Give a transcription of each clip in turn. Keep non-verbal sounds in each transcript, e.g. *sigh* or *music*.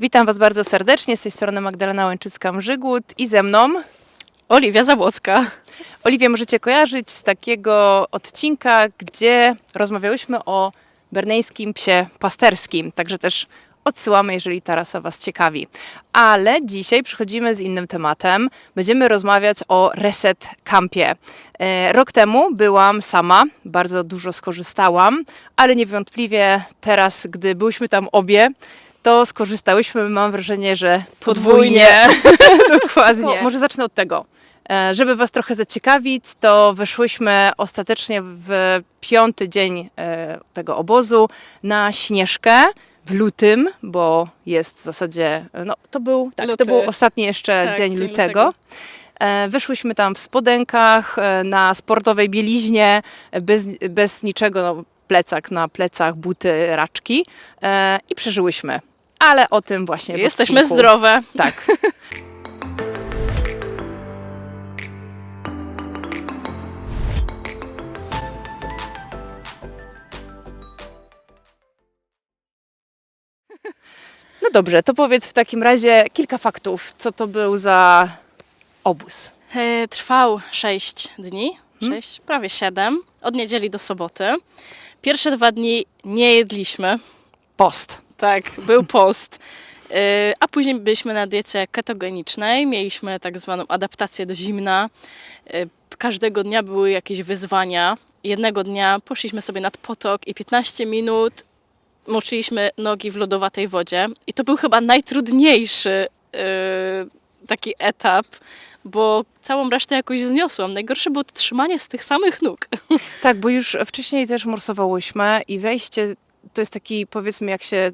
Witam Was bardzo serdecznie, z tej strony Magdalena Łęczycka-Mrzygłód i ze mną Oliwia Zabłocka. Oliwię możecie kojarzyć z takiego odcinka, gdzie rozmawiałyśmy o berneńskim psie pasterskim, także też odsyłamy, jeżeli ta rasa Was ciekawi. Ale dzisiaj przychodzimy z innym tematem. Będziemy rozmawiać o Reset Campie. E, Rok temu byłam sama, bardzo dużo skorzystałam, ale niewątpliwie teraz, gdy byłyśmy tam obie, to skorzystałyśmy, mam wrażenie, że podwójnie. *laughs* Dokładnie. Może zacznę od tego. E, Żeby Was trochę zaciekawić, to wyszłyśmy ostatecznie w piąty dzień e, tego obozu na Śnieżkę w lutym, bo jest w zasadzie, no to był, tak, to był ostatni jeszcze Tak, dzień dzień lutego. lutego. E, Wyszłyśmy tam w spodenkach, na sportowej bieliźnie, bez, bez niczego, no, plecak na plecach, buty, raczki i przeżyłyśmy. Ale o tym właśnie w Jesteśmy odcinku. zdrowe. Tak. *laughs* No dobrze, to powiedz w takim razie kilka faktów. Co to był za obóz? E, Trwał 6 dni, Hmm? 6, prawie 7, od niedzieli do soboty. Pierwsze dwa dni nie jedliśmy, Post. Tak, był post. E, A później byliśmy na diecie ketogenicznej, mieliśmy tak zwaną adaptację do zimna. E, Każdego dnia były jakieś wyzwania. Jednego dnia poszliśmy sobie nad potok i 15 minut moczyliśmy nogi w lodowatej wodzie. I to był chyba najtrudniejszy e, taki etap, bo całą resztę jakoś zniosłam. Najgorsze było trzymanie z tych samych nóg. Tak, bo już wcześniej też morsowałyśmy i wejście to jest taki, powiedzmy, jak się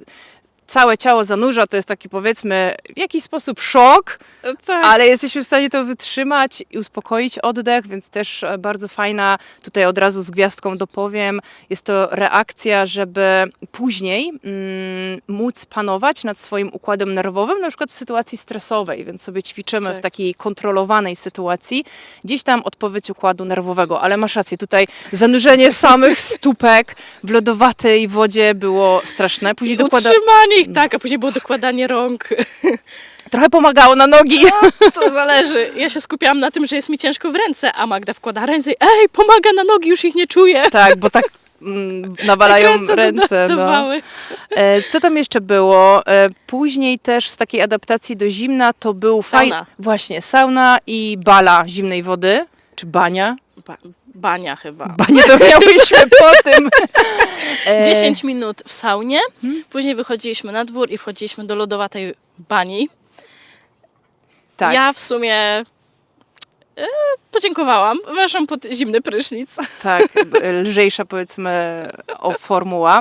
całe ciało zanurza, to jest taki, powiedzmy, w jakiś sposób szok, Tak. ale jesteśmy w stanie to wytrzymać i uspokoić oddech, więc też e, bardzo fajna, tutaj od razu z gwiazdką dopowiem, jest to reakcja, żeby później mm, móc panować nad swoim układem nerwowym, na przykład w sytuacji stresowej, więc sobie ćwiczymy w Tak. takiej kontrolowanej sytuacji, gdzieś tam odpowiedź układu nerwowego, ale masz rację, tutaj zanurzenie samych *laughs* stópek w lodowatej wodzie było straszne, później I dokłada... utrzymanie ich, tak, a później było dokładanie rąk. *laughs* trochę pomagało na nogi. To zależy. Ja się skupiałam na tym, że jest mi ciężko w ręce, a Magda wkłada ręce i ej, pomaga na nogi, już ich nie czuję. Tak, bo tak mm, *laughs* nawalają Ręce ręce. No. E, co tam jeszcze było? E, później też z takiej adaptacji do zimna to był faj... Sauna. Właśnie, sauna i bala zimnej wody, czy bania. Ba- bania chyba. Banie to miałyśmy po *laughs* tym. E, 10 minut w saunie, Hmm? później wychodziliśmy na dwór i wchodziliśmy do lodowatej bani. Tak. Ja w sumie e, podziękowałam. Weszłam pod zimny prysznic. Tak, e, lżejsza powiedzmy o formuła.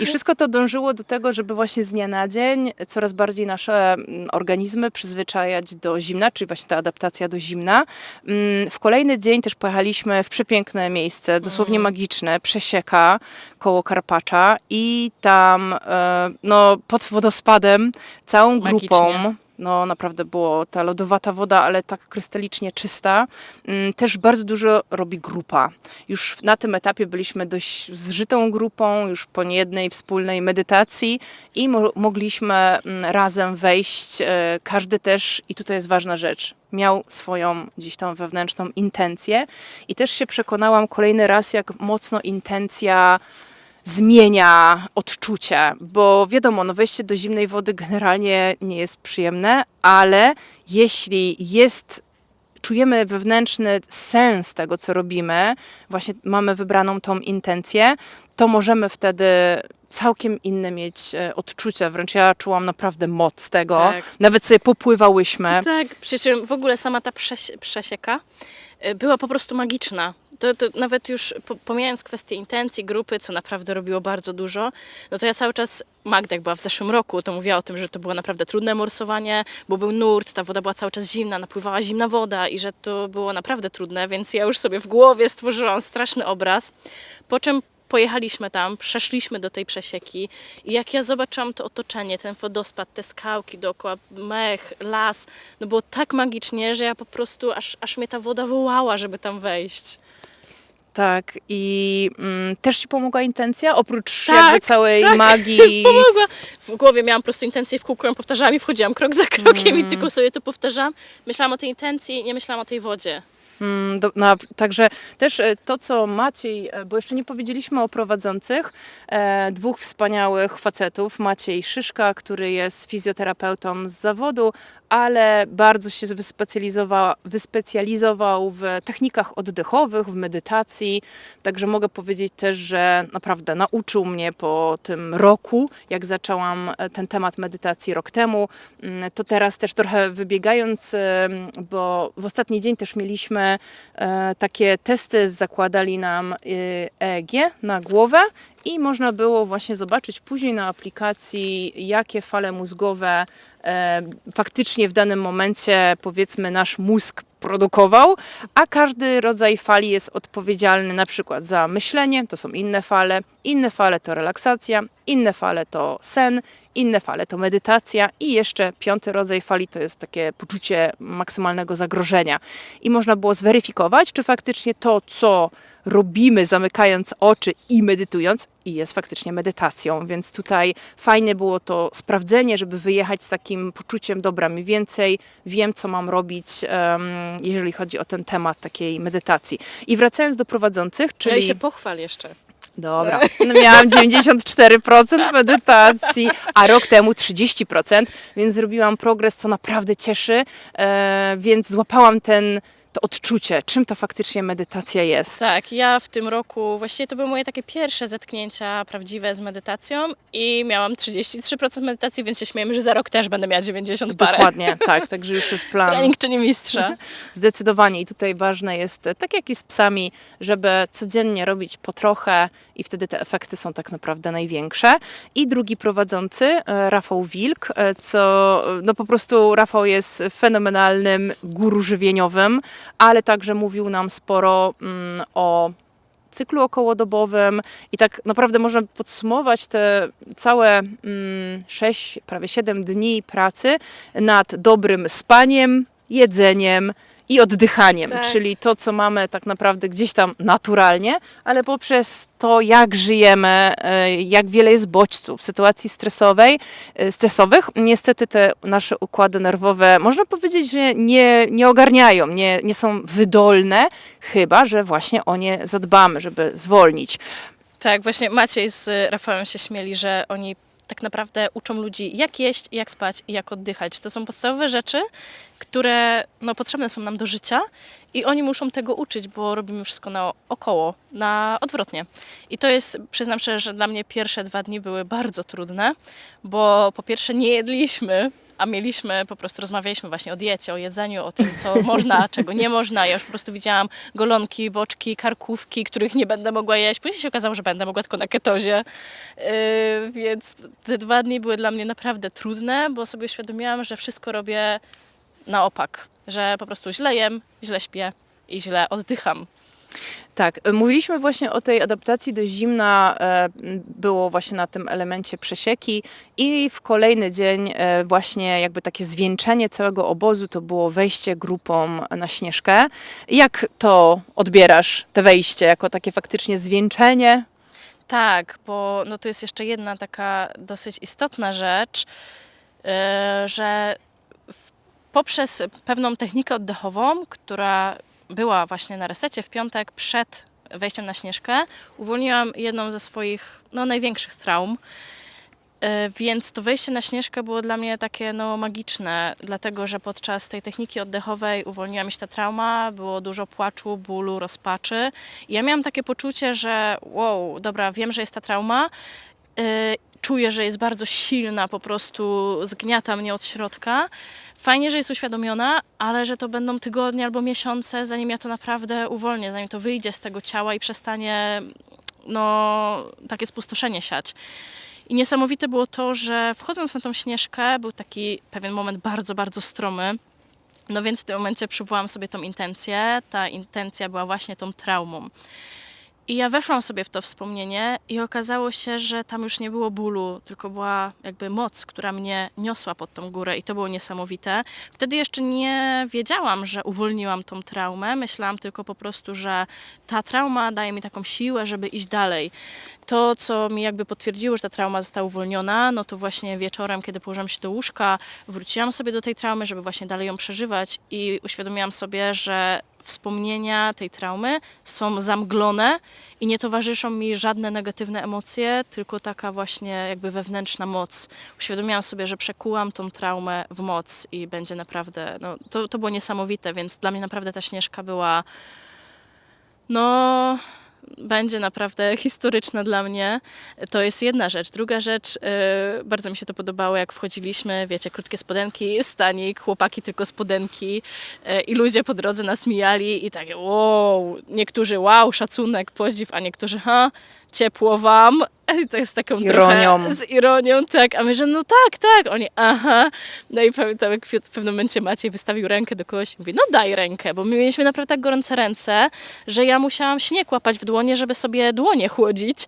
I wszystko to dążyło do tego, żeby właśnie z dnia na dzień coraz bardziej nasze mm, organizmy przyzwyczajać do zimna, czyli właśnie ta adaptacja do zimna. Mm, W kolejny dzień też pojechaliśmy w przepiękne miejsce, dosłownie magiczne, Przesieka koło Karpacza i tam e, no, pod wodospadem całą grupą Magicznie. No naprawdę było ta lodowata woda, ale tak krystalicznie czysta. Mm, Też bardzo dużo robi grupa. Już na tym etapie byliśmy dość zżytą grupą, już po niejednej wspólnej medytacji i mo- mogliśmy mm, razem wejść. e, Każdy też, i tutaj jest ważna rzecz, miał swoją gdzieś tam wewnętrzną intencję i też się przekonałam kolejny raz, jak mocno intencja zmienia odczucie, bo wiadomo, no wejście do zimnej wody generalnie nie jest przyjemne, ale jeśli jest czujemy wewnętrzny sens tego, co robimy, właśnie mamy wybraną tą intencję, to możemy wtedy całkiem inne mieć e, odczucia. Wręcz ja czułam naprawdę moc tego. Tak. Nawet sobie popływałyśmy. Tak, przy czym w ogóle sama ta przesieka y, była po prostu magiczna. To, to nawet już po, pomijając kwestię intencji grupy, co naprawdę robiło bardzo dużo, no to ja cały czas, Magda jak była w zeszłym roku, to mówiła o tym, że to było naprawdę trudne morsowanie, bo był nurt, ta woda była cały czas zimna, napływała zimna woda i że to było naprawdę trudne, więc ja już sobie w głowie stworzyłam straszny obraz. Po czym pojechaliśmy tam, przeszliśmy do tej przesieki i jak ja zobaczyłam to otoczenie, ten wodospad, te skałki dookoła, mech, las, no było tak magicznie, że ja po prostu, aż, aż mnie ta woda wołała, żeby tam wejść. Tak, i mm, też ci pomogła intencja, oprócz Tak, jakby całej tak. *laughs* magii. Pomogła. W głowie miałam po prostu intencję w kółko, ją powtarzałam i wchodziłam krok za krokiem Mm. i tylko sobie to powtarzałam. Myślałam o tej intencji, nie myślałam o tej wodzie. Mm, do, no, także też e, to, co Maciej, e, bo jeszcze nie powiedzieliśmy o prowadzących, e, dwóch wspaniałych facetów. Maciej Szyszka, który jest fizjoterapeutą z zawodu, ale bardzo się wyspecjalizował, wyspecjalizował w technikach oddechowych, w medytacji. Także mogę powiedzieć też, że naprawdę nauczył mnie po tym roku, jak zaczęłam e, ten temat medytacji rok temu, mm, to teraz też trochę wybiegając, bo w ostatni dzień też mieliśmy e, takie testy, zakładali nam EEG na głowę i można było właśnie zobaczyć później na aplikacji, jakie fale mózgowe e, faktycznie w danym momencie, powiedzmy, nasz mózg produkował, a każdy rodzaj fali jest odpowiedzialny na przykład za myślenie, to są inne fale, inne fale to relaksacja, inne fale to sen, inne fale to medytacja i jeszcze piąty rodzaj fali to jest takie poczucie maksymalnego zagrożenia. I można było zweryfikować, czy faktycznie to, co robimy zamykając oczy i medytując, i jest faktycznie medytacją, więc tutaj fajne było to sprawdzenie, żeby wyjechać z takim poczuciem, dobra, mniej więcej wiem, co mam robić, em, jeżeli chodzi o ten temat takiej medytacji. I wracając do prowadzących, Czyli... czyli... się pochwal jeszcze. Dobra, no miałam 94% medytacji, a rok temu 30%, więc zrobiłam progres, co naprawdę cieszy, e, więc złapałam ten, to odczucie, czym to faktycznie medytacja jest. Tak, ja w tym roku, właściwie to były moje takie pierwsze zetknięcia prawdziwe z medytacją i miałam 33% medytacji, więc się śmiejemy, że za rok też będę miała 90 parę. Dokładnie, tak, *laughs* także już jest plan. Trening czyni mistrza. *laughs* Zdecydowanie i tutaj ważne jest, tak jak i z psami, żeby codziennie robić po trochę i wtedy te efekty są tak naprawdę największe. I drugi prowadzący, e, Rafał Wilk, e, co e, no po prostu Rafał jest fenomenalnym guru żywieniowym, ale także mówił nam sporo mm, o cyklu okołodobowym i tak naprawdę można podsumować te całe mm, 6, prawie 7 dni pracy nad dobrym spaniem, jedzeniem i oddychaniem, Tak. czyli to, co mamy tak naprawdę gdzieś tam naturalnie, ale poprzez to, jak żyjemy, e, jak wiele jest bodźców w sytuacji stresowej, e, stresowych, niestety te nasze układy nerwowe, można powiedzieć, że nie, nie ogarniają, nie, nie są wydolne, chyba, że właśnie o nie zadbamy, żeby zwolnić. Tak, właśnie Maciej z Rafałem się śmieli, że oni tak naprawdę uczą ludzi, jak jeść, jak spać i jak oddychać. To są podstawowe rzeczy, które no, potrzebne są nam do życia i oni muszą tego uczyć, bo robimy wszystko na około, na odwrotnie. I to jest, przyznam szczerze, że dla mnie pierwsze dwa dni były bardzo trudne, bo po pierwsze nie jedliśmy, a mieliśmy, po prostu rozmawialiśmy właśnie o diecie, o jedzeniu, o tym, co można, czego nie można. Ja już po prostu widziałam golonki, boczki, karkówki, których nie będę mogła jeść. Później się okazało, że będę mogła tylko na ketozie. Yy, więc te dwa dni były dla mnie naprawdę trudne, bo sobie uświadomiłam, że wszystko robię na opak. Że po prostu źle jem, źle śpię i źle oddycham. Tak, e, mówiliśmy właśnie o tej adaptacji do zimna, e, było właśnie na tym elemencie przesieki i w kolejny dzień e, właśnie jakby takie zwieńczenie całego obozu to było wejście grupą na Śnieżkę. Jak to odbierasz, te wejście, jako takie faktycznie zwieńczenie? Tak, bo no to jest jeszcze jedna taka dosyć istotna rzecz, że poprzez pewną technikę oddechową, która była właśnie na resecie w piątek przed wejściem na Śnieżkę, uwolniłam jedną ze swoich no, największych traum. E, Więc to wejście na śnieżkę było dla mnie takie no, magiczne, dlatego że podczas tej techniki oddechowej uwolniła mi się ta trauma, było dużo płaczu, bólu, rozpaczy. I ja miałam takie poczucie, że wow, dobra, wiem, że jest ta trauma, e, czuję, że jest bardzo silna, po prostu zgniata mnie od środka. Fajnie, że jest uświadomiona, ale że to będą tygodnie albo miesiące, zanim ja to naprawdę uwolnię, zanim to wyjdzie z tego ciała i przestanie no, takie spustoszenie siać. I niesamowite było to, że wchodząc na tą śnieżkę, był taki pewien moment bardzo, bardzo stromy. No więc w tym momencie przywołałam sobie tą intencję. Ta intencja była właśnie tą traumą. I ja weszłam sobie w to wspomnienie i okazało się, że tam już nie było bólu, tylko była jakby moc, która mnie niosła pod tą górę i to było niesamowite. Wtedy jeszcze nie wiedziałam, że uwolniłam tą traumę. Myślałam tylko po prostu, że ta trauma daje mi taką siłę, żeby iść dalej. To, co mi jakby potwierdziło, że ta trauma została uwolniona, no to właśnie wieczorem, kiedy położyłam się do łóżka, wróciłam sobie do tej traumy, żeby właśnie dalej ją przeżywać i uświadomiłam sobie, że wspomnienia tej traumy są zamglone i nie towarzyszą mi żadne negatywne emocje, tylko taka właśnie jakby wewnętrzna moc. Uświadomiłam sobie, że przekułam tą traumę w moc i będzie naprawdę, no to, to było niesamowite, więc dla mnie naprawdę ta Śnieżka była no, będzie naprawdę historyczna dla mnie. To jest jedna rzecz. Druga rzecz, yy, bardzo mi się to podobało, jak wchodziliśmy, wiecie, krótkie spodenki, stanik, chłopaki tylko spodenki yy, i ludzie po drodze nas mijali i takie wow, niektórzy wow, szacunek, podziw, a niektórzy ha, ciepło wam. I to jest taką Ironią. trochę z ironią, tak, a my, że no tak, tak, oni aha. No i pamiętam, jak w pewnym momencie Maciej wystawił rękę do kogoś i mówi, no daj rękę, bo my mieliśmy naprawdę tak gorące ręce, że ja musiałam śnieg łapać w dłonie, żeby sobie dłonie chłodzić.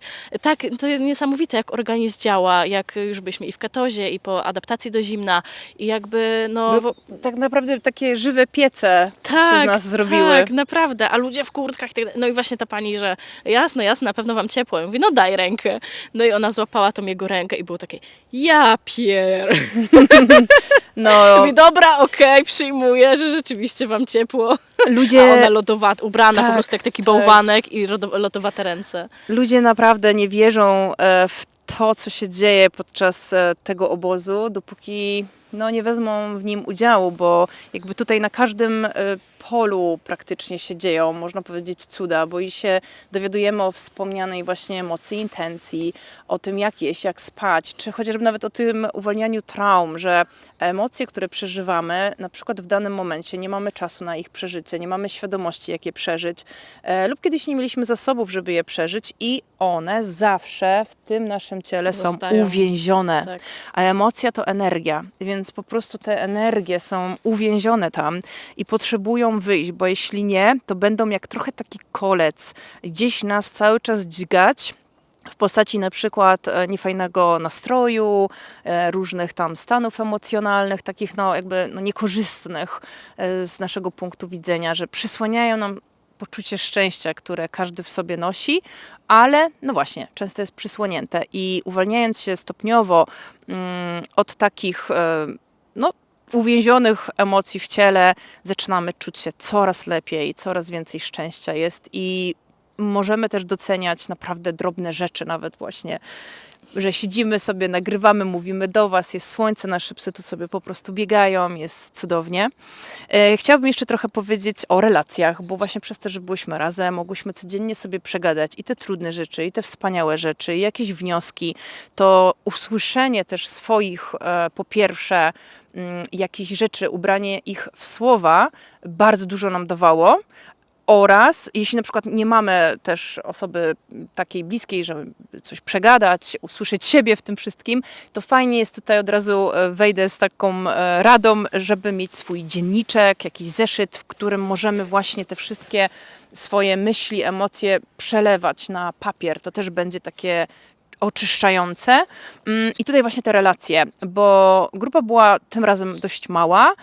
Tak, to jest niesamowite, jak organizm działa, jak już byliśmy i w ketozie, i po adaptacji do zimna, i jakby, no... Bo tak naprawdę takie żywe piece się z nas zrobiły. Tak, naprawdę, a ludzie w kurtkach, i tak no i właśnie ta pani, że jasne, jasne, na pewno wam ciepło. Ja mówię, no daj rękę. No i ona złapała tą jego rękę i było takie, ja pier. *laughs* No, *laughs* Mówi, dobra, okej, przyjmuję, że rzeczywiście wam ciepło. A ludzie, ona lodowata, ubrana po Tak, prostu jak taki tak. bałwanek i rodo- lodowate ręce. ludzie naprawdę nie wierzą e, w to, co się dzieje podczas e, tego obozu, dopóki no, nie wezmą w nim udziału, bo jakby tutaj na każdym e, polu praktycznie się dzieją, można powiedzieć, cuda, bo i się dowiadujemy o wspomnianej właśnie emocji, intencji, o tym jak jeść, jak spać, czy chociażby nawet o tym uwalnianiu traum, że emocje, które przeżywamy, na przykład w danym momencie nie mamy czasu na ich przeżycie, nie mamy świadomości, jak je przeżyć, e, lub kiedyś nie mieliśmy zasobów, żeby je przeżyć i one zawsze w tym naszym ciele są Zostają. uwięzione. Tak. A emocja to energia, więc po prostu te energie są uwięzione tam i potrzebują wyjść, bo jeśli nie, to będą jak trochę taki kolec, gdzieś nas cały czas dźgać. W postaci na przykład e, niefajnego nastroju, e, różnych tam stanów emocjonalnych, takich no jakby no niekorzystnych e, z naszego punktu widzenia, że przysłaniają nam poczucie szczęścia, które każdy w sobie nosi, ale no właśnie, często jest przysłonięte i uwalniając się stopniowo mm, od takich no, uwięzionych emocji w ciele, zaczynamy czuć się coraz lepiej, coraz więcej szczęścia jest i możemy też doceniać naprawdę drobne rzeczy, nawet właśnie że siedzimy sobie, nagrywamy, mówimy do Was, jest słońce, nasze psy tu sobie po prostu biegają, jest cudownie. E, Chciałabym jeszcze trochę powiedzieć o relacjach, bo właśnie przez to, że byłyśmy razem, mogłyśmy codziennie sobie przegadać i te trudne rzeczy, i te wspaniałe rzeczy, i jakieś wnioski, to usłyszenie też swoich, e, po pierwsze, mm, jakichś rzeczy, ubranie ich w słowa bardzo dużo nam dawało. Oraz jeśli na przykład nie mamy też osoby takiej bliskiej, żeby coś przegadać, usłyszeć siebie w tym wszystkim, to fajnie jest tutaj od razu e, wejdę z taką e, radą, żeby mieć swój dzienniczek, jakiś zeszyt, w którym możemy właśnie te wszystkie swoje myśli, emocje przelewać na papier. To też będzie takie oczyszczające. Mm, I tutaj właśnie te relacje, bo grupa była tym razem dość mała.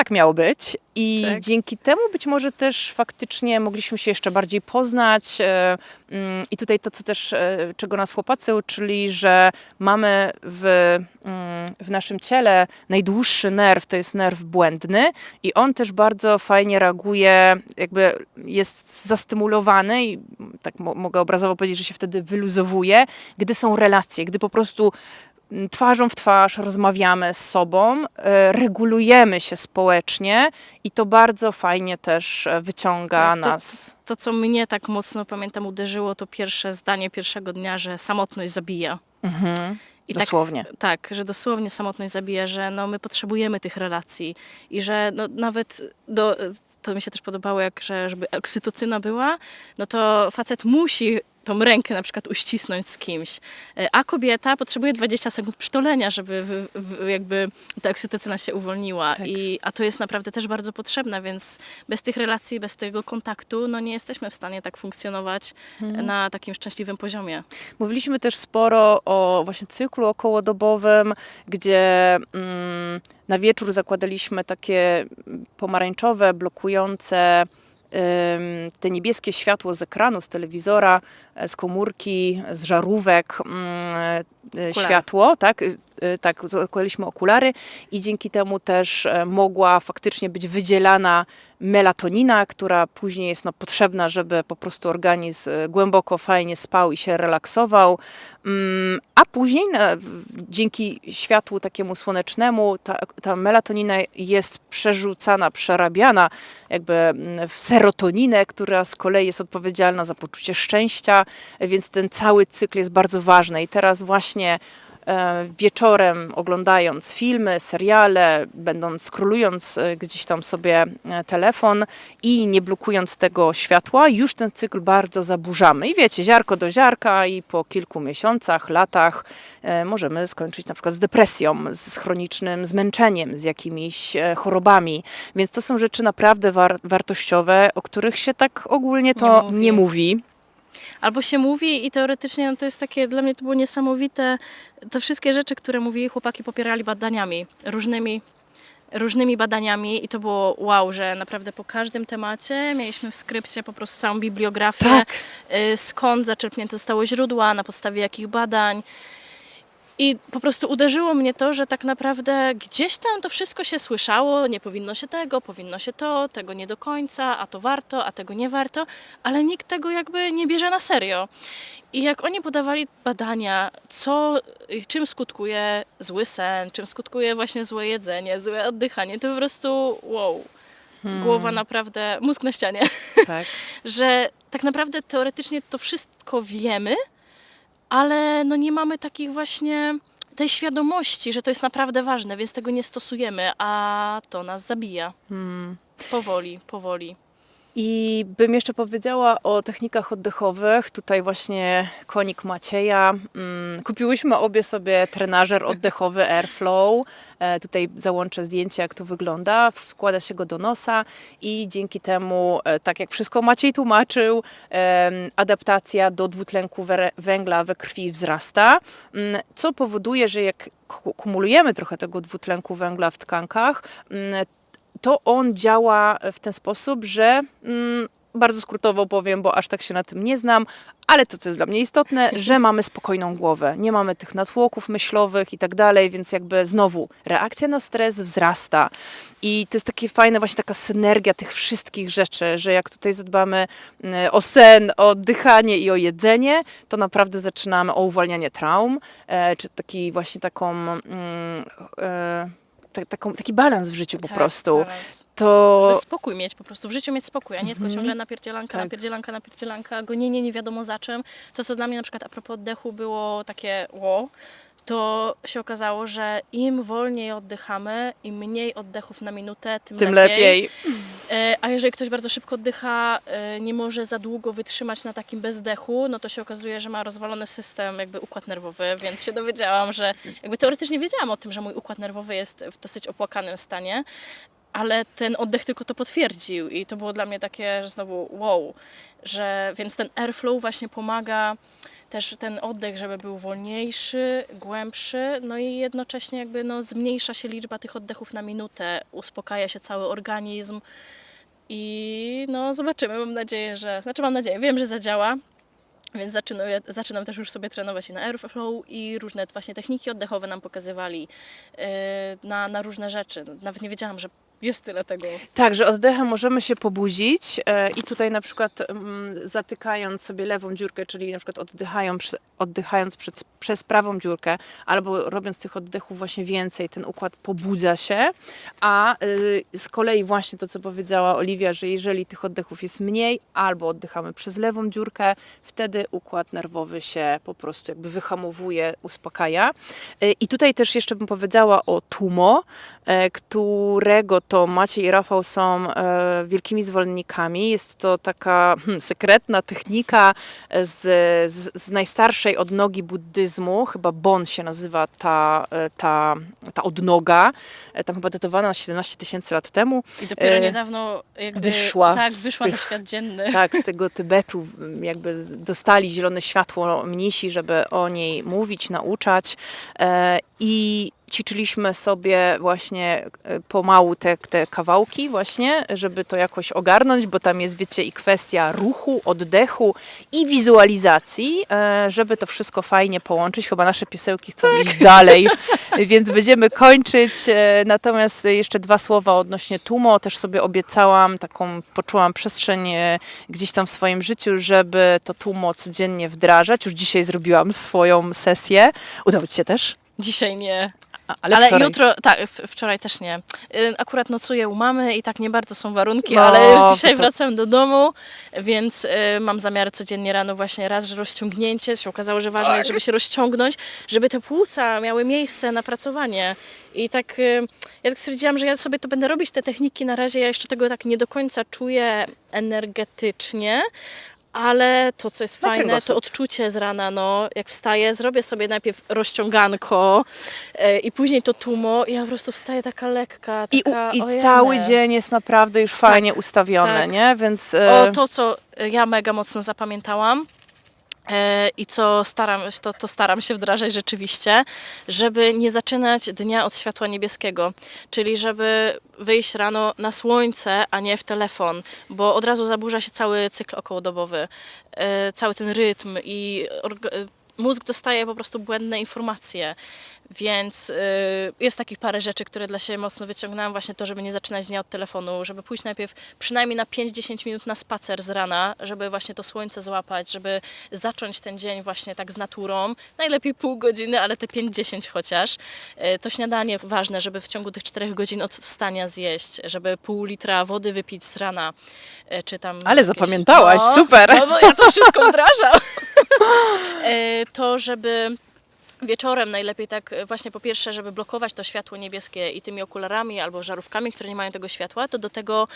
Tak miało być. I Tak. dzięki temu być może też faktycznie mogliśmy się jeszcze bardziej poznać. e, mm, I tutaj to, co też, e, czego nas chłopacy uczyli, że mamy w, mm, w naszym ciele najdłuższy nerw, to jest nerw błędny i on też bardzo fajnie reaguje, jakby jest zastymulowany i tak mo- mogę obrazowo powiedzieć, że się wtedy wyluzowuje, gdy są relacje, gdy po prostu twarzą w twarz rozmawiamy z sobą, e, regulujemy się społecznie i to bardzo fajnie też e, wyciąga Tak, to- nas. To, co mnie tak mocno, pamiętam, uderzyło, to pierwsze zdanie pierwszego dnia, że samotność zabija. Mhm. I tak, Dosłownie. tak, że dosłownie samotność zabija, że no, my potrzebujemy tych relacji i że no, nawet do, to mi się też podobało, jak że żeby oksytocyna była, no to facet musi tą rękę na przykład uścisnąć z kimś, E, a kobieta potrzebuje 20 sekund przytulenia, żeby w, w, jakby ta oksytocyna się uwolniła. Tak. I, a to jest naprawdę też bardzo potrzebne, więc bez tych relacji, bez tego kontaktu, no nie jesteśmy w stanie tak funkcjonować Mhm. na takim szczęśliwym poziomie. Mówiliśmy też sporo o właśnie cyklu okołodobowym, gdzie mm, na wieczór zakładaliśmy takie pomarańczowe, blokujące te niebieskie światło z ekranu, z telewizora, e, z komórki, z żarówek mm, e, Okulary. światło, tak? Y, y, Tak, zakładaliśmy okulary i dzięki temu też e, mogła faktycznie być wydzielana melatonina, która później jest no, potrzebna, żeby po prostu organizm e, głęboko, fajnie spał i się relaksował. Mm, A później w- dzięki światłu takiemu słonecznemu ta, ta melatonina jest przerzucana, przerabiana jakby mm, w serotoninę, która z kolei jest odpowiedzialna za poczucie szczęścia, więc ten cały cykl jest bardzo ważny. I teraz właśnie e, wieczorem oglądając filmy, seriale, będąc, scrollując e, gdzieś tam sobie e, telefon i nie blokując tego światła, już ten cykl bardzo zaburzamy. I wiecie, ziarko do ziarka i po kilku miesiącach, latach e, możemy skończyć na przykład z depresją, z chronicznym zmęczeniem, z jakimiś e, chorobami. Więc to są rzeczy naprawdę war- wartościowe, o których się tak ogólnie to Nie nie mówi. Albo się mówi i teoretycznie no to jest takie, dla mnie to było niesamowite, te wszystkie rzeczy, które mówili chłopaki popierali badaniami, różnymi różnymi badaniami i to było wow, że naprawdę po każdym temacie mieliśmy w skrypcie po prostu całą bibliografię, Tak. y, skąd zaczerpnięte zostało źródła, na podstawie jakich badań. I po prostu uderzyło mnie to, że tak naprawdę gdzieś tam to wszystko się słyszało, nie powinno się tego, powinno się to, tego nie do końca, a to warto, a tego nie warto, ale nikt tego jakby nie bierze na serio. I jak oni podawali badania, co, czym skutkuje zły sen, czym skutkuje właśnie złe jedzenie, złe oddychanie, to po prostu wow, głowa naprawdę, mózg na ścianie Tak. *laughs* że tak naprawdę teoretycznie to wszystko wiemy, ale no nie mamy takich właśnie tej świadomości, że to jest naprawdę ważne, więc tego nie stosujemy, a to nas zabija. Powoli, powoli. I bym jeszcze powiedziała o technikach oddechowych. Tutaj właśnie konik Macieja. Mm, Kupiłyśmy obie sobie trenażer oddechowy Airflow. E, tutaj załączę zdjęcie, jak to wygląda. Wkłada się go do nosa i dzięki temu, e, tak jak wszystko Maciej tłumaczył, adaptacja do dwutlenku węgla we krwi wzrasta, mm, co powoduje, że jak ku- kumulujemy trochę tego dwutlenku węgla w tkankach, mm, to on działa w ten sposób, że mm, bardzo skrótowo powiem, bo aż tak się na tym nie znam, ale to, co jest dla mnie istotne, *laughs* że mamy spokojną głowę, nie mamy tych natłoków myślowych i tak dalej, więc jakby znowu reakcja na stres wzrasta. I to jest takie fajne, właśnie taka synergia tych wszystkich rzeczy, że jak tutaj zadbamy mm, o sen, o oddychanie i o jedzenie, to naprawdę zaczynamy o uwalnianie traum, e, czy taki właśnie taką, mm, e, ta, taką, taki balans w życiu po Tak, prostu. balans. To Żeby spokój mieć, po prostu w życiu mieć spokój, a nie tylko ciągle napierdzielanka, Tak. napierdzielanka, napierdzielanka, gonienie nie wiadomo za czym. To, co dla mnie na przykład a propos oddechu było takie wow, to się okazało, że im wolniej oddychamy, im mniej oddechów na minutę, tym, tym lepiej. E, A jeżeli ktoś bardzo szybko oddycha, e, nie może za długo wytrzymać na takim bezdechu, no to się okazuje, że ma rozwalony system, jakby układ nerwowy, więc się dowiedziałam, że jakby teoretycznie wiedziałam o tym, że mój układ nerwowy jest w dosyć opłakanym stanie, ale ten oddech tylko to potwierdził i to było dla mnie takie, że znowu wow, że więc ten airflow właśnie pomaga też ten oddech, żeby był wolniejszy, głębszy, no i jednocześnie jakby no, zmniejsza się liczba tych oddechów na minutę, uspokaja się cały organizm i no zobaczymy, mam nadzieję, że, znaczy mam nadzieję, wiem, że zadziała, więc zaczynam, zaczynam też już sobie trenować i na Airflow i różne właśnie techniki oddechowe nam pokazywali yy, na, na różne rzeczy. Nawet nie wiedziałam, że jest tyle tego. Tak, że oddechem możemy się pobudzić e, i tutaj na przykład mm, zatykając sobie lewą dziurkę, czyli na przykład oddychają, przy- oddychając przez, przez prawą dziurkę, albo robiąc tych oddechów właśnie więcej, ten układ pobudza się, a y, z kolei właśnie to, co powiedziała Oliwia, że jeżeli tych oddechów jest mniej, albo oddychamy przez lewą dziurkę, wtedy układ nerwowy się po prostu jakby wyhamowuje, uspokaja. Y, I tutaj też jeszcze bym powiedziała o TUMO, e, którego to Maciej i Rafał są e, wielkimi zwolennikami. Jest to taka hmm, sekretna technika z, z, z najstarszej odnogi buddyzmu, chyba Bon się nazywa ta, e, ta, ta odnoga, e, tam chyba datowana 17 tysięcy lat temu. I dopiero E, niedawno jakby, wyszła tak, wyszła na tych- świat dzienny. Tak, z tego Tybetu jakby dostali zielone światło mnisi, żeby o niej mówić, nauczać e, i ćwiczyliśmy sobie właśnie e, pomału te, te kawałki właśnie, żeby to jakoś ogarnąć, bo tam jest, wiecie, i kwestia ruchu, oddechu i wizualizacji, e, żeby to wszystko fajnie połączyć. Chyba nasze piesełki chcą iść dalej, *laughs* więc będziemy kończyć. E, Natomiast jeszcze dwa słowa odnośnie Tumo. Też sobie obiecałam, taką poczułam przestrzeń gdzieś tam w swoim życiu, żeby to Tumo codziennie wdrażać. Już dzisiaj zrobiłam swoją sesję. Udało Ci się też? Dzisiaj nie. A, Ale, wczoraj. jutro, tak, wczoraj też nie. Y, Akurat nocuję u mamy i tak nie bardzo są warunki, No, ale już dzisiaj to- wracam do domu, więc y, mam zamiar codziennie rano właśnie raz, że rozciągnięcie, się okazało, że ważne jest, żeby się rozciągnąć, żeby te płuca miały miejsce na pracowanie. I tak, y, ja tak stwierdziłam, że ja sobie to będę robić, te techniki na razie, ja jeszcze tego tak nie do końca czuję energetycznie, ale to, co jest fajne, to odczucie z rana, no, jak wstaję, zrobię sobie najpierw rozciąganko e, i później to tumo i ja po prostu wstaję taka lekka, I, taka, I ojej. cały dzień jest naprawdę już fajnie ustawione, tak. nie? Więc e, O, to, co ja mega mocno zapamiętałam i co staram, to, to staram się wdrażać rzeczywiście, żeby nie zaczynać dnia od światła niebieskiego, czyli żeby wyjść rano na słońce, a nie w telefon, bo od razu zaburza się cały cykl okołodobowy, e, cały ten rytm i e, mózg dostaje po prostu błędne informacje. Więc y, jest takich parę rzeczy, które dla siebie mocno wyciągnęłam. Właśnie to, żeby nie zaczynać dnia od telefonu, żeby pójść najpierw przynajmniej na 5-10 minut na spacer z rana, żeby właśnie to słońce złapać, żeby zacząć ten dzień właśnie tak z naturą. Najlepiej pół godziny, ale te 5-10 chociaż. Y, to śniadanie ważne, żeby w ciągu tych 4 godzin od wstania zjeść, żeby pół litra wody wypić z rana. y, Czy tam Ale zapamiętałaś, no, super. No bo ja to wszystko *laughs* wdrażam. *laughs* To, żeby wieczorem najlepiej tak e, właśnie po pierwsze, żeby blokować to światło niebieskie i tymi okularami albo żarówkami, które nie mają tego światła, to do tego,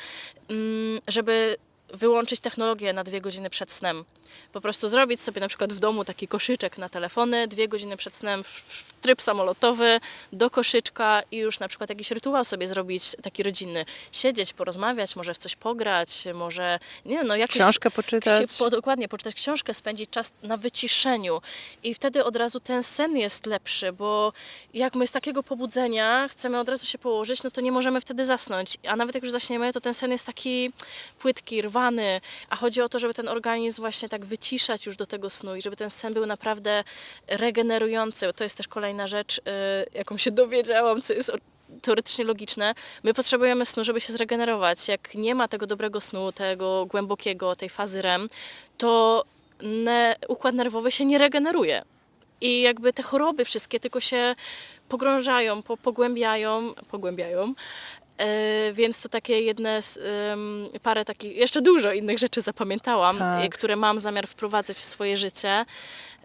mm, żeby wyłączyć technologię na dwie godziny przed snem. Po prostu zrobić sobie na przykład w domu taki koszyczek na telefony, dwie godziny przed snem w, tryb samolotowy, do koszyczka i już na przykład jakiś rytuał sobie zrobić taki rodzinny. Siedzieć, porozmawiać, może w coś pograć, może, nie wiem, no jakoś... książkę poczytać. Po, dokładnie, poczytać książkę, spędzić czas na wyciszeniu i wtedy od razu ten sen jest lepszy, bo jak my z takiego pobudzenia chcemy od razu się położyć, no to nie możemy wtedy zasnąć, a nawet jak już zaśniemy, to ten sen jest taki płytki, rwany, a chodzi o to, żeby ten organizm właśnie tak wyciszać już do tego snu i żeby ten sen był naprawdę regenerujący. To jest też kolejna rzecz, y, jaką się dowiedziałam, co jest teoretycznie logiczne. My potrzebujemy snu, żeby się zregenerować. Jak nie ma tego dobrego snu, tego głębokiego, tej fazy REM, to ne, układ nerwowy się nie regeneruje. I jakby te choroby wszystkie tylko się pogrążają, po, pogłębiają, pogłębiają. E, więc to takie jedne, z, em, parę takich, jeszcze dużo innych rzeczy zapamiętałam, Tak. e, które mam zamiar wprowadzać w swoje życie.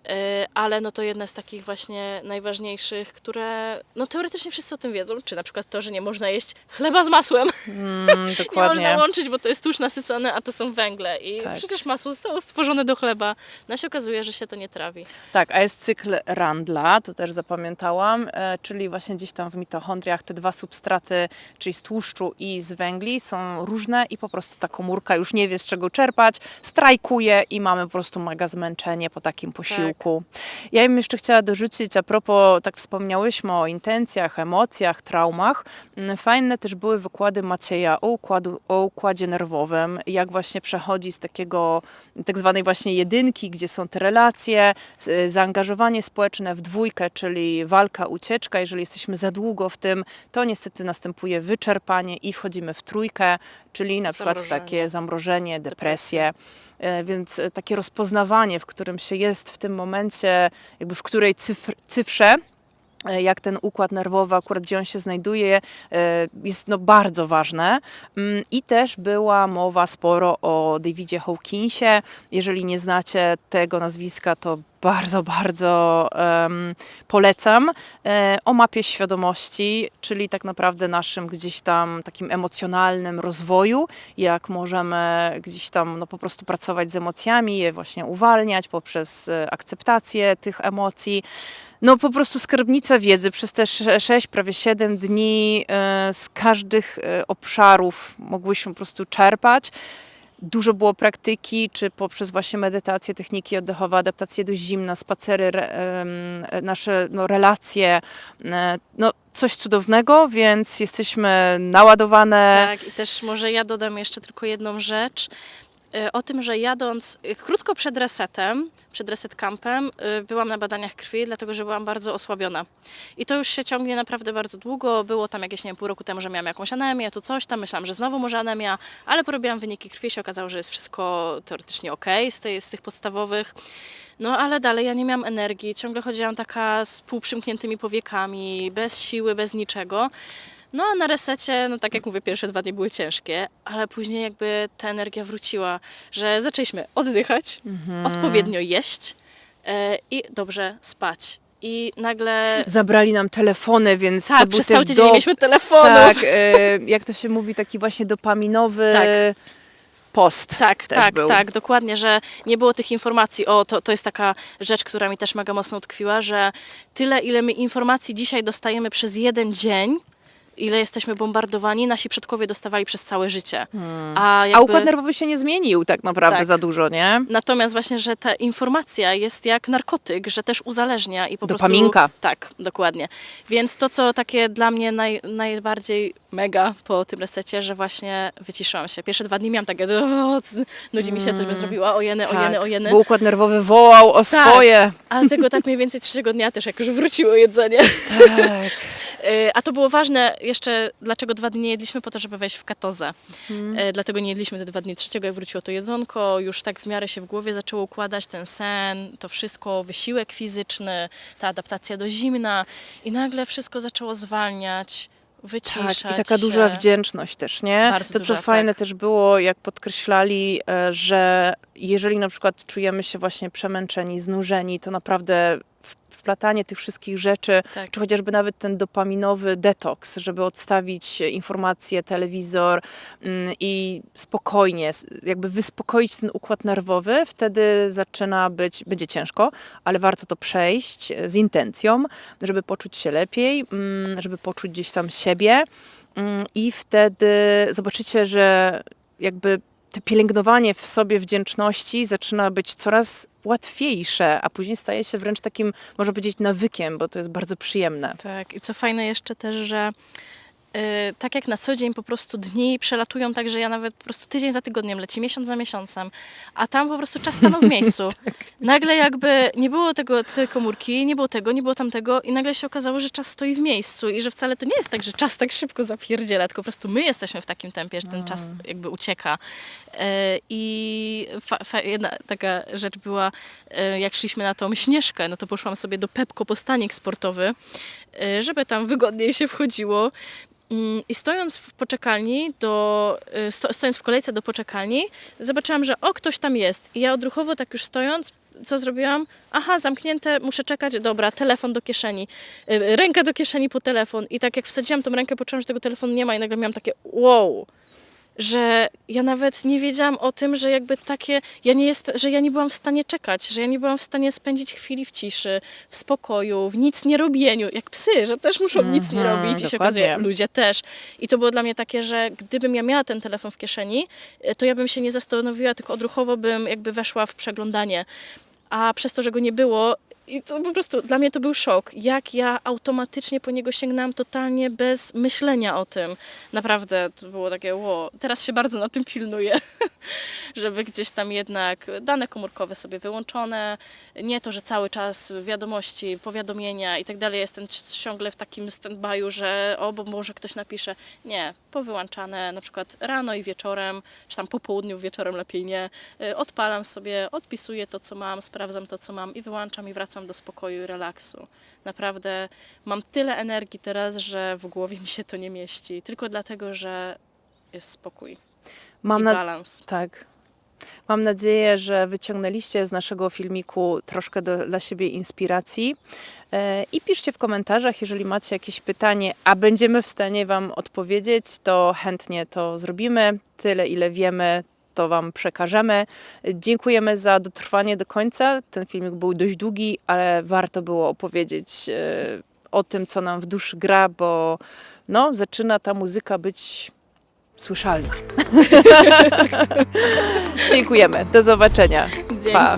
E, Ale no to jedne z takich właśnie najważniejszych, które no teoretycznie wszyscy o tym wiedzą, czy na przykład to, że nie można jeść chleba z masłem, Mm, *laughs* nie można dokładnie. łączyć, bo to jest tłuszcz nasycony, a to są węgle i Tak. przecież masło zostało stworzone do chleba. No się okazuje, że się to nie trawi. Tak, a jest cykl Randla, to też zapamiętałam, e, czyli właśnie gdzieś tam w mitochondriach te dwa substraty, czyli z tłuszczu i z węgli są różne i po prostu ta komórka już nie wie z czego czerpać, strajkuje i mamy po prostu mega zmęczenie po takim posiłku. Ja bym jeszcze chciała dorzucić, a propos, tak wspomniałyśmy o intencjach, emocjach, traumach, mm, fajne też były wykłady Macieja o, układu, o układzie nerwowym, jak właśnie przechodzi z takiego tak zwanej właśnie jedynki, gdzie są te relacje, zaangażowanie społeczne w dwójkę, czyli walka, ucieczka. Jeżeli jesteśmy za długo w tym, to niestety następuje wyczerpanie i wchodzimy w trójkę, czyli na przykład w takie zamrożenie, depresję. E, Więc e, takie rozpoznawanie, w którym się jest w tym momencie, jakby w której cyfr, cyfrze, jak ten układ nerwowy, akurat gdzie on się znajduje, e, jest no bardzo ważne. Mm, I też była mowa sporo o Davidzie Hawkinsie. Jeżeli nie znacie tego nazwiska, to bardzo, bardzo em, polecam. E, o mapie świadomości, czyli tak naprawdę naszym gdzieś tam takim emocjonalnym rozwoju, jak możemy gdzieś tam no, po prostu pracować z emocjami, je właśnie uwalniać poprzez e, akceptację tych emocji. No po prostu skarbnica wiedzy przez te 6, prawie 7 dni e, z każdych e, obszarów mogłyśmy po prostu czerpać. Dużo było praktyki, czy poprzez właśnie medytację, techniki oddechowe, adaptację do zimna, spacery, nasze no, relacje, e, no coś cudownego, więc jesteśmy naładowane. Tak, i też może ja dodam jeszcze tylko jedną rzecz. Y, O tym, że jadąc y, krótko przed resetem, przed reset campem, y, byłam na badaniach krwi, dlatego że byłam bardzo osłabiona. I to już się ciągnie naprawdę bardzo długo. Było tam jakieś, nie wiem, pół roku temu, że miałam jakąś anemię, tu coś tam. Myślałam, że znowu może anemia, ale porobiłam wyniki krwi i się okazało, że jest wszystko teoretycznie ok z, tej, z tych podstawowych. No ale dalej ja nie miałam energii, ciągle chodziłam taka z półprzymkniętymi powiekami, bez siły, bez niczego. No a na resecie, no tak jak mówię, pierwsze dwa dni były ciężkie, ale później jakby ta energia wróciła, że zaczęliśmy oddychać, odpowiednio jeść e, i dobrze spać. I nagle... Zabrali nam telefony, więc to Tak, był przez cały tydzień nie do... mieliśmy telefonu. Tak, e, *laughs* jak to się mówi, taki właśnie dopaminowy Tak. post. Tak, tak, był. tak, dokładnie, że nie było tych informacji. O, to, to jest taka rzecz, która mi też mega mocno utkwiła, że tyle, ile my informacji dzisiaj dostajemy przez jeden dzień, ile jesteśmy bombardowani, nasi przodkowie dostawali przez całe życie. A, jakby... A układ nerwowy się nie zmienił tak naprawdę Tak. za dużo, nie? Natomiast właśnie, że ta informacja jest jak narkotyk, że też uzależnia i po Dopaminka. prostu... Tak, dokładnie. Więc to, co takie dla mnie naj, najbardziej mega po tym resecie, że właśnie wyciszyłam się. Pierwsze dwa dni miałam takie, nudzi mi się, coś bym zrobiła, ojeny, ojeny, tak, ojeny. Bo układ nerwowy wołał o Tak. swoje. Ale tego tak mniej więcej trzeciego dnia też, jak już wróciło jedzenie. Tak. Y, A to było ważne jeszcze, dlaczego dwa dni nie jedliśmy, po to, żeby wejść w katozę. Y, Dlatego nie jedliśmy te dwa dni trzeciego, jak wróciło to jedzonko, już tak w miarę się w głowie zaczęło układać ten sen, to wszystko, wysiłek fizyczny, ta adaptacja do zimna i nagle wszystko zaczęło zwalniać, wyciszać Tak, i taka duża się. wdzięczność też, nie? Bardzo to, co duża, fajne tak. też było, jak podkreślali, e, że jeżeli na przykład czujemy się właśnie przemęczeni, znużeni, to naprawdę wplatanie tych wszystkich rzeczy, Tak. czy chociażby nawet ten dopaminowy detoks, żeby odstawić informacje, telewizor mm, i spokojnie, jakby wyspokoić ten układ nerwowy, wtedy zaczyna być, będzie ciężko, ale warto to przejść e, z intencją, żeby poczuć się lepiej, mm, żeby poczuć gdzieś tam siebie mm, i wtedy zobaczycie, że jakby to pielęgnowanie w sobie wdzięczności zaczyna być coraz łatwiejsze, a później staje się wręcz takim, można powiedzieć, nawykiem, bo to jest bardzo przyjemne. Tak, i co fajne jeszcze też, że tak jak na co dzień po prostu dni przelatują tak, że ja nawet po prostu tydzień za tygodniem leci, miesiąc za miesiącem, a tam po prostu czas stanął w *laughs* miejscu. Nagle jakby nie było tego, tej komórki, nie było tego, nie było tamtego i nagle się okazało, że czas stoi w miejscu i że wcale to nie jest tak, że czas tak szybko zapierdziela, tylko po prostu my jesteśmy w takim tempie, że ten czas jakby ucieka. E, I jedna taka rzecz była, e, jak szliśmy na tą Śnieżkę, no to poszłam sobie do Pepko po stanik sportowy, żeby tam wygodniej się wchodziło. Mm, I stojąc w poczekalni, do, e, sto, stojąc w kolejce do poczekalni, zobaczyłam, że o, ktoś tam jest. I ja odruchowo tak już stojąc, co zrobiłam? Aha, zamknięte, muszę czekać, dobra, telefon do kieszeni, e, ręka do kieszeni po telefon. I tak jak wsadziłam tą rękę, poczułam, że tego telefonu nie ma i nagle miałam takie wow że ja nawet nie wiedziałam o tym, że jakby takie, ja nie jest, że ja nie byłam w stanie czekać, że ja nie byłam w stanie spędzić chwili w ciszy, w spokoju, w nic nie robieniu, jak psy, że też muszą nic nie Mhm, robić i się dokładnie. okazuje, ludzie też. I to było dla mnie takie, że gdybym ja miała ten telefon w kieszeni, e, to ja bym się nie zastanowiła, tylko odruchowo bym jakby weszła w przeglądanie. A przez to, że go nie było, i to po prostu dla mnie to był szok, jak ja automatycznie po niego sięgnęłam totalnie bez myślenia o tym. Naprawdę to było takie, ło, teraz się bardzo na tym pilnuję. *laughs* żeby gdzieś tam jednak dane komórkowe sobie wyłączone, nie to, że cały czas wiadomości, powiadomienia i tak dalej, jestem ciągle w takim stand-by'u, że o, bo może ktoś napisze. Nie, powyłączane na przykład rano i wieczorem, czy tam po południu, wieczorem lepiej nie. Y, Odpalam sobie, odpisuję to, co mam, sprawdzam to, co mam i wyłączam i wracam do spokoju i relaksu. Naprawdę mam tyle energii teraz, że w głowie mi się to nie mieści, tylko dlatego, że jest spokój Mam i na... balans. Tak. Mam nadzieję, że wyciągnęliście z naszego filmiku troszkę do, dla siebie inspiracji. E, I piszcie w komentarzach, jeżeli macie jakieś pytanie, a będziemy w stanie Wam odpowiedzieć, to chętnie to zrobimy. Tyle, ile wiemy, to Wam przekażemy. Dziękujemy za dotrwanie do końca. Ten filmik był dość długi, ale warto było opowiedzieć e, o tym, co nam w duszy gra, bo no, zaczyna ta muzyka być słyszalna. *laughs* Dziękujemy. Do zobaczenia. Dzięki. Pa.